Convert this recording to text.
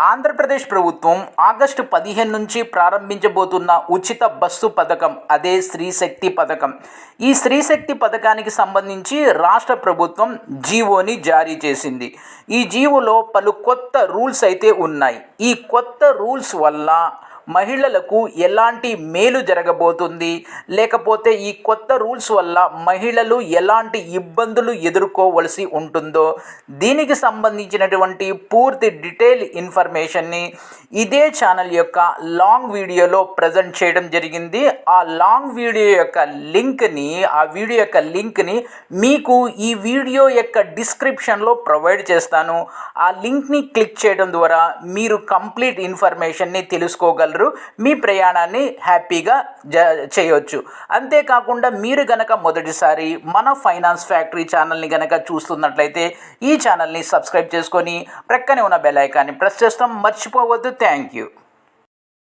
ఆంధ్రప్రదేశ్ ప్రభుత్వం ఆగస్టు పదిహేను నుంచి ప్రారంభించబోతున్న ఉచిత బస్సు పథకం అదే స్త్రీశక్తి పథకం. ఈ స్త్రీశక్తి పథకానికి సంబంధించి రాష్ట్ర ప్రభుత్వం జీవోని జారీ చేసింది. ఈ జీవోలో పలు కొత్త రూల్స్ అయితే ఉన్నాయి. ఈ కొత్త రూల్స్ వల్ల మహిళలకు ఎలాంటి మేలు జరగబోతుంది? లేకపోతే ఈ కొత్త రూల్స్ వల్ల మహిళలు ఎలాంటి ఇబ్బందులు ఎదుర్కోవలసి ఉంటుందో? దీనికి సంబంధించినటువంటి పూర్తి డీటెయిల్ ఇన్ఫర్మేషన్ని ఇదే ఛానల్ యొక్క లాంగ్ వీడియోలో ప్రజెంట్ చేయడం జరిగింది. ఆ లాంగ్ వీడియో యొక్క లింక్ని ఆ వీడియో యొక్క లింక్ని మీకు ఈ వీడియో యొక్క డిస్క్రిప్షన్లో ప్రొవైడ్ చేస్తాను. ఆ లింక్ని క్లిక్ చేయడం ద్వారా మీరు కంప్లీట్ ఇన్ఫర్మేషన్ని తెలుసుకోగలరు. మీ ప్రయాణాన్ని హ్యాపీగా జ చేయొచ్చు. అంతేకాకుండా మీరు గనక మొదటిసారి మన ఫైనాన్స్ ఫ్యాక్టరీ ఛానల్ని గనక చూస్తున్నట్లయితే ఈ ఛానల్ని సబ్స్క్రైబ్ చేసుకొని ప్రక్కనే ఉన్న బెల్ ఐకాన్ని ప్రెస్ చేస్తాం. మర్చిపోవద్దు. Thank you.